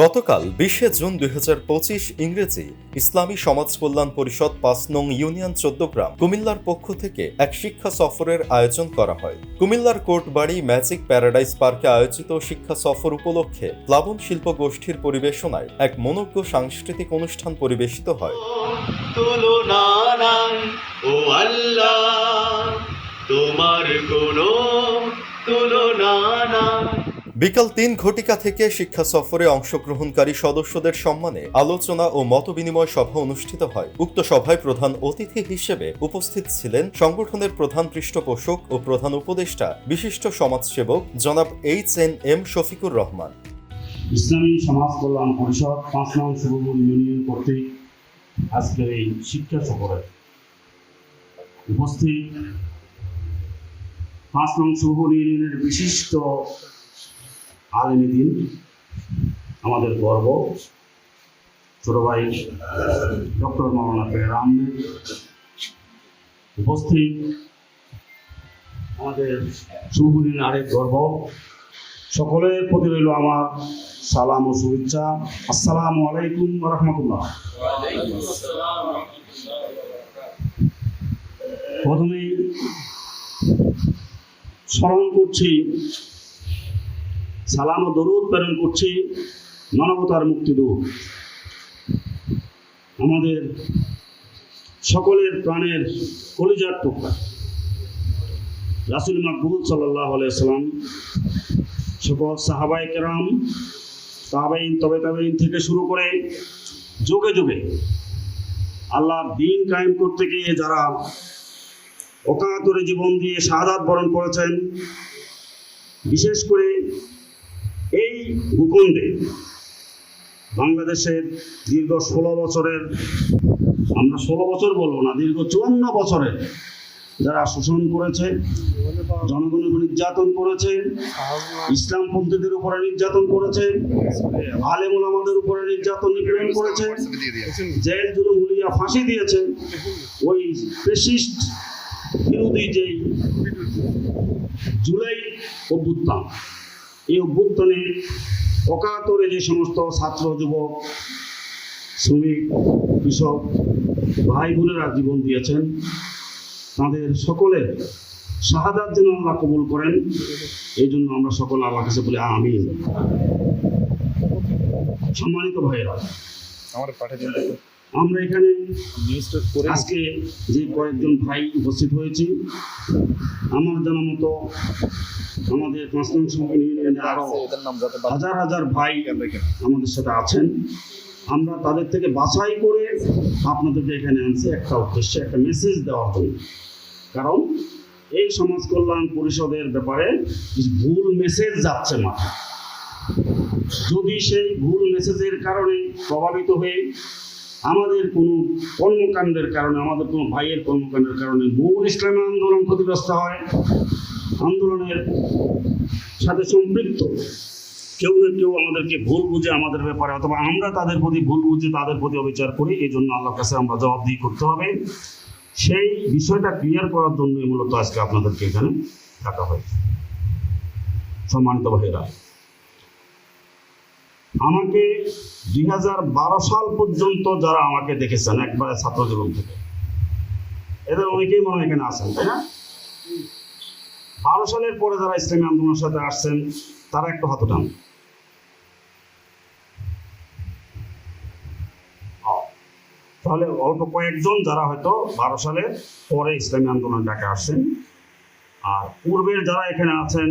গতকাল বিশে জুন দুই হাজার পঁচিশ ইংরেজি ইসলামী সমাজ কল্যাণ পরিষদ পাঁচ নং ইউনিয়ন চোদ্দগ্রাম কুমিল্লার পক্ষ থেকে এক শিক্ষা সফরের আয়োজন করা হয়। কুমিল্লার কোর্টবাড়ি ম্যাজিক প্যারাডাইস পার্কে আয়োজিত শিক্ষা সফর উপলক্ষে প্লাবন শিল্প গোষ্ঠীর পরিবেশনায় এক মনোজ্ঞ সাংস্কৃতিক অনুষ্ঠান পরিবেশিত হয়। তোমার তুলনা বিকাল তিন ঘটিকা থেকে শিক্ষা সফরে অংশগ্রহণকারী সদস্যদের সম্মানে আলোচনা ও মতবিনিময় সভা অনুষ্ঠিত হয়। উক্ত সভায় প্রধান অতিথি হিসেবে উপস্থিত ছিলেন সংগঠনের প্রধান পৃষ্ঠপোষক ও প্রধান উপদেষ্টা, বিশিষ্ট সমাজসেবক জনাব H N M Shafiqur Rahman. ইসলামী সমাজ কল্যাণ পরিষদ পাঁচ নং সুবর্ণ ইউনিয়ন কর্তৃক আজকের এই শিক্ষা সফরে উপস্থিত পাঁচ নং সুবর্ণ ইউনিয়নের বিশিষ্ট আলেমিদিন, আমাদের গর্ব। ছোট ভাই ডক্টর মৌলানা পেয়ার আহমেদ উপস্থিত। আমাদের সুবর্ণ আরেক গর্ব। সকলের প্রতি রইল আমার সালাম ও শুভেচ্ছা। আসসালামু আলাইকুম রহমতুল্লাহ। প্রথমেই স্মরণ করছি সালাম ও দরুদ প্রেরণ করছি মানবতার মুক্তিদূত আমাদের সকলের প্রাণের কলিজার টুকরা রাসুল মাকবুল সাল্লাহ আলাইসাল্লাম সকল সাহাবাই কেরাম তাবেইন তবে তাবেইন থেকে শুরু করে যুগে যুগে আল্লাহ দিন কায়েম করতে গিয়ে যারা অকাতরে জীবন দিয়ে শাহাদাত বরণ করেছেন, বিশেষ করে ভূখণ্ডে বাংলাদেশের দীর্ঘ ষোলো বছরের, আমরা ষোলো বছর বলব না, দীর্ঘ চুয়ান্ন বছরের যারা শোষণ করেছে, জনগণের উপর নির্যাতন করেছে, ইসলামপন্থীদের উপরে নির্যাতন করেছে আলেমুল আমাদের উপরে নির্যাতন নিপীড়ন করেছে, জেল জুলুম হুলিয়া ফাঁসি দিয়েছে, ওই পেশিস্ট বিরোধী যেই জুলাই অভ্যুত্থান এই অভ্যুত্থানে অকাতরে যে সমস্ত ছাত্র যুবক শ্রমিক কৃষক ভাই বোনেরা জীবন দিয়েছেন তাদের সকলের শাহাদাত যেন আল্লাহ কবুল করেন এই জন্য আমরা সকল আল্লাহ কাছে বলি আমিন সম্মানিত ভাইয়েরা। আমরা এখানে আজকে যে কয়েকজন ভাই উপস্থিত হয়েছি আমার জানা মতো আমাদের পাঁচ নং সংখ্যা ইউনিয়নে আরও যাতে হাজার হাজার ভাই আমাদের সাথে আছেন। আমরা তাদের থেকে বাছাই করে আপনাদেরকে এখানে আনছি একটা উদ্দেশ্যে একটা মেসেজ দেওয়ার জন্য। কারণ এই সমাজ কল্যাণ পরিষদের ব্যাপারে ভুল মেসেজ যাচ্ছে মাথায়। যদি সেই ভুল মেসেজের কারণে প্রভাবিত হয়ে আমাদের কোনো কর্মকাণ্ডের কারণে আমাদের কোনো ভাইয়ের কর্মকাণ্ডের কারণে মূল ইসলামী আন্দোলন ক্ষতিগ্রস্ত হয় আন্দোলনের সাথে সম্পৃক্ত। কেউ না কেউ আমাদেরকে ভুল বুঝে আমাদের ব্যাপারে অথবা আমরা তাদের প্রতি ভুল বুঝে তাদের প্রতি অবিচার করি, এই জন্য আল্লাহর কাছে আমরা জবাবদিহি করতে হবে। সেই বিষয়টা ক্লিয়ার করার জন্য মূলত আজকে আপনাদেরকে এখানে ডাকা হয়েছে। সম্মানিত ভাইয়েরা, আমাকে দুই হাজার বারো সাল পর্যন্ত যারা আমাকে দেখেছেন, একবারে ছাত্র জীবন থেকে, এদের অনেকেই মনে হয় এখানে আছেন, তাই না? বারো সালের পরে যারা ইসলামী আন্দোলনের সাথে আসছেন, তারা একটু হাত হ্যাঁ। তাহলে অল্প কয়েকজন যারা হয়তো বারো সালে পরে ইসলামী আন্দোলন ডাকে আসছেন, আর পূর্বের যারা এখানে আছেন,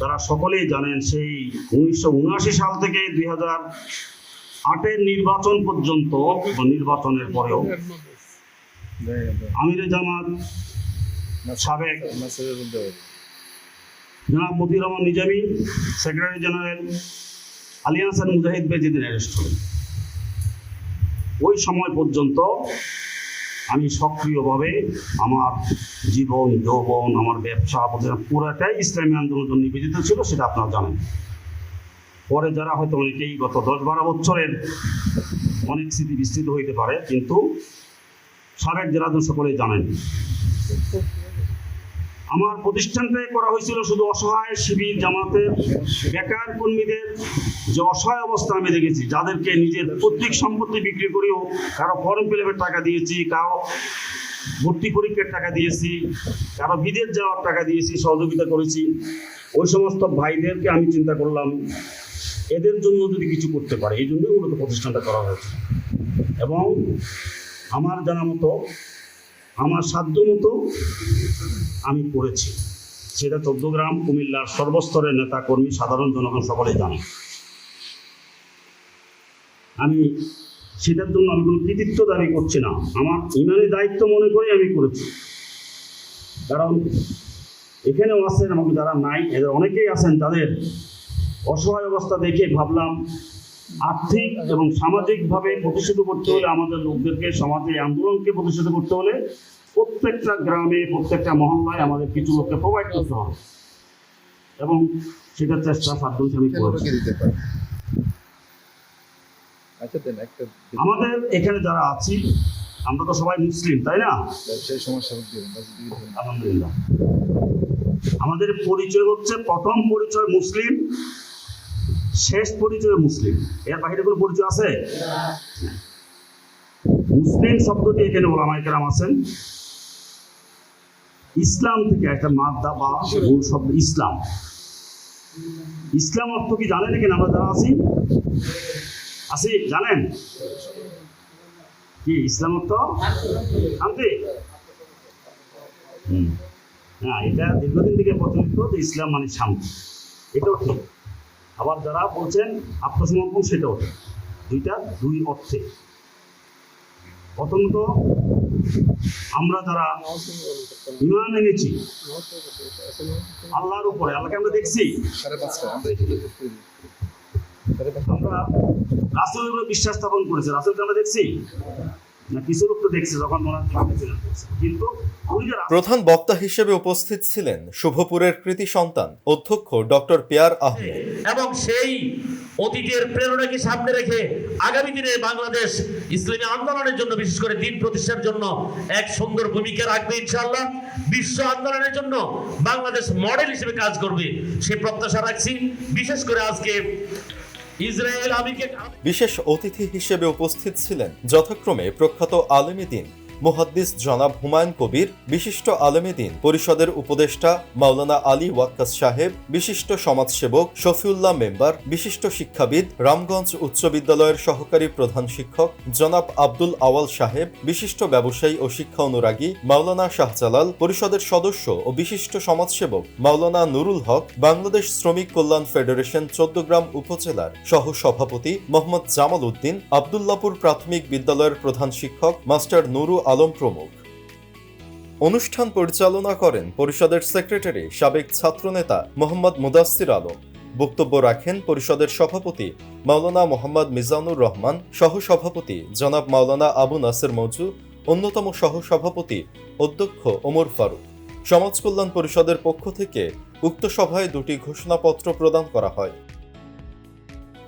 তারা সকলেই জানেন সেই উনিশশো উনআশি সাল থেকে দুই হাজার আটের নির্বাচন পর্যন্ত, নির্বাচনের পরেও আমিরে জামাত সাবেক জনাব মতিউর রহমান নিজামী সেক্রেটারি জেনারেল আলী হাসান মুজাহিদ বেজিদের অ্যারেস্ট হলেন ওই সময় পর্যন্ত আমি সক্রিয়ভাবে আমার জীবন, যৌবন, আমার ব্যবসা প্রতিষ্ঠান পুরাটাই ইসলামী আন্দোলনের জন্য নিবেদিত ছিল, সেটা আপনারা জানেন। পরে যারা হয়তো অনেকেই গত দশ বারো বছরের অনেক স্মৃতি বিস্তৃত হইতে পারে, কিন্তু সাবেক যারা সকলেই জানেন। আমার প্রতিষ্ঠানটাই করা হয়েছিল শুধু অসহায় শিবির, জামাতের, বেকার কর্মীদের যে অসহায় অবস্থা আমি দেখেছি, যাদেরকে নিজের পৈতৃক সম্পত্তি বিক্রি করেও কারও ফর্ম ফিল টাকা দিয়েছি, কারও ভর্তি পরীক্ষার টাকা দিয়েছি, কারও বিদেশ যাওয়ার টাকা দিয়েছি, সহযোগিতা করেছি। ওই সমস্ত ভাইদেরকে আমি চিন্তা করলাম, এদের জন্য যদি কিছু করতে পারে, এই জন্যই মূলত প্রতিষ্ঠানটা করা হয়েছে। এবং আমার জানা মতো, আমার সাধ্য মতো আমি করেছি সেটা চোদ্দগ্রাম কুমিল্লার সর্বস্তরের নেতা কর্মী সাধারণ জনগণ সকলে জানে। আমি সেটার জন্য আমি কোনো কৃতিত্ব দাবি করছি না। আমার ইমানি দায়িত্ব মনে করে আমি করেছি কারণ এখানেও আছেন এবং যারা নাই, এদের অনেকেই আছেন তাদের অসহায় অবস্থা দেখে ভাবলাম আর্থিক এবং সামাজিকভাবে প্রতিষ্ঠিত করতে হলে আমাদের লোকদেরকে, সমাজে আন্দোলনকে প্রতিষ্ঠিত করতে হলে প্রত্যেকটা গ্রামে প্রত্যেকটা মহল্লায় আমাদের কিছু লোককে প্রোভাইড করতে হবে। এবং সেটার চেষ্টা সাধ্য পারে। আচ্ছা আমাদের এখানে যারা আছি আমরা তো সবাই মুসলিম তাই না। আলহামদুলিল্লাহ। আমাদের পরিচয় হচ্ছে প্রথম পরিচয় মুসলিম শেষ পরিচয় মুসলিম। এর বাইরে কোনো পরিচয় আছে? মুসলিম শব্দটি এখানে ওলামাই কেরাম আছেন। ইসলাম থেকে একটা মাদ্দা বা মূল শব্দ ইসলাম। ইসলাম অর্থ কি জানেন কিনা আমরা যারা আছি আছি জানেন? কি, ইসলাম অর্থ? হুম। হ্যাঁ এটা দীর্ঘদিন থেকে প্রচলিত যে ইসলাম মানে শান্তি। এটাও ঠিক আবার যারা বলছেন আত্মসমর্পণ সেটাও ঠিক দুইটা দুই অর্থে। প্রথমত আমরা যারা ইমান এনেছি আল্লাহর উপরে আল্লাহকে আমরা দেখছি। আমরা রাসুলের উপরে বিশ্বাস স্থাপন করেছি রাসুলকে আমরা দেখছি। কিছু লোক তো দেখছে যখন কিন্তু উনি যে রাসূল প্রধান বক্তা হিসেবে উপস্থিত ছিলেন শুভপুরের কৃতি সন্তান অধ্যক্ষ ডক্টর পেয়ার আহমেদ। এবং সেই অতীতের প্রেরণাকে সামনে রেখে আগামী দিনে বাংলাদেশ ইসলামী আন্দোলনের জন্য বিশেষ করে দিন প্রতিষ্ঠার জন্য এক সুন্দর ভূমিকা রাখবে ইনশাআল্লাহ। বিশ্ব আন্দোলনের জন্য বাংলাদেশ মডেল হিসেবে কাজ করবে সে প্রত্যাশা রাখছি। বিশেষ করে আজকে ইসরায়েল আমিকে বিশেষ অতিথি হিসেবে উপস্থিত ছিলেন যথাক্রমে প্রখ্যাত আলেমী দিন মুহাদ্দিস জনাব হুমায়ুন কবির, বিশিষ্ট আলেমী দিন পরিষদের উপদেষ্টা মাওলানা আলী ওয়াক্কাস সাহেব, বিশিষ্ট সমাজসেবক শফিউল্লাহ মেম্বার, বিশিষ্ট শিক্ষাবিদ রামগঞ্জ উচ্চ বিদ্যালয়ের সহকারী প্রধান শিক্ষক জনাব আব্দুল আওয়াল সাহেব, বিশিষ্ট ব্যবসায়ী ও শিক্ষা অনুরাগী মাওলানা শাহজালাল পরিষদের সদস্য ও বিশিষ্ট সমাজসেবক মাওলানা নুরুল হক, বাংলাদেশ শ্রমিক কল্যাণ ফেডারেশন চোদ্দগ্রাম উপজেলার সহ সভাপতি মোহাম্মদ জামাল উদ্দিন, আবদুল্লাপুর প্রাথমিক বিদ্যালয়ের প্রধান শিক্ষক মাস্টার নুরু আলম প্রমুখ। অনুষ্ঠান পরিচালনা করেন পরিষদের সেক্রেটারি, সাবেক ছাত্রনেতা মোহাম্মদ মুদাস্সির আলম। বক্তব্য রাখেন পরিষদের সভাপতি মাওলানা মোহাম্মদ মিজানুর রহমান, সহসভাপতি জনাব মাওলানা আবু নাসির মৌজু, অন্যতম সহসভাপতি অধ্যক্ষ ওমর ফারুক। সমাজ কল্যাণ পরিষদের পক্ষ থেকে উক্ত সভায় দুটি ঘোষণাপত্র প্রদান করা হয়।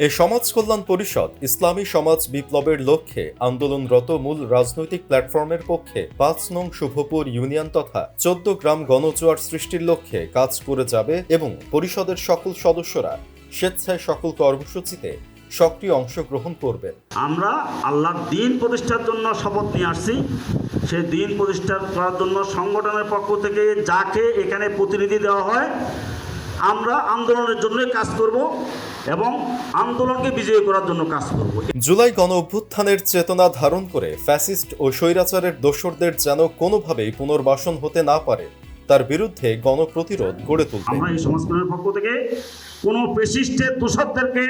এ সমাজ কল্যাণ পরিষদ ইসলামী সমাজ বিপ্লবের লক্ষ্যে আন্দোলনরত মূল রাজনৈতিক প্ল্যাটফর্মের পক্ষে পাঁচ নং শুভপুর ইউনিয়ন তথা চোদ্দ গ্রাম গণজোয়ার সৃষ্টির লক্ষ্যে কাজ করে যাবে এবং পরিষদের সকল সদস্যরা স্বেচ্ছায় সকল কর্মসূচিতে সক্রিয় অংশগ্রহণ করবেন আমরা আল্লাহর দিন প্রতিষ্ঠার জন্য শপথ নিয়ে আসছি। সেই দিন প্রতিষ্ঠা করার জন্য সংগঠনের পক্ষ থেকে যাকে এখানে প্রতিনিধি দেওয়া হয়, আমরা আন্দোলনের জন্য কাজ করব। এবং আন্দোলনকে বিজয়ী করার জন্য কাজ করব। জুলাই গণ অভ্যুত্থানের চেতনা ধারণ করে ফ্যাসিস্ট ও স্বৈরাচারের দোসরদের যেন কোনোভাবেই পুনর্বাসন হতে না পারে তার বিরুদ্ধে গণপ্রতিরোধ গড়ে তুলবে আমরা এই সমাজকরণের পক্ষ থেকে কোনো পেশিস্টের দোষকদেরকে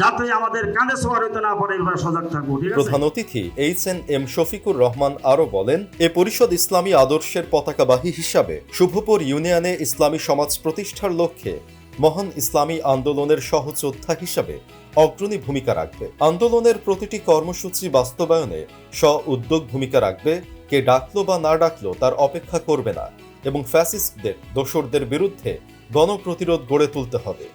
যাতে আমাদের কাঁধে সওয়ার হতে না পারে এভাবে সজাগ থাকব প্রধান অতিথি H N M Shafiqur Rahman আরও বলেন এ পরিষদ ইসলামী আদর্শের পতাকাবাহী হিসাবে শুভপুর ইউনিয়নে ইসলামী সমাজ প্রতিষ্ঠার লক্ষ্যে মহান ইসলামী আন্দোলনের সহযোদ্ধা হিসাবে অগ্রণী ভূমিকা রাখবে। আন্দোলনের প্রতিটি কর্মসূচি বাস্তবায়নে স্ব উদ্যোগ ভূমিকা রাখবে। কে ডাকলো বা না ডাকলো তার অপেক্ষা করবে না এবং ফ্যাসিস্টদের, দোসরদের বিরুদ্ধে গণপ্রতিরোধ গড়ে তুলতে হবে।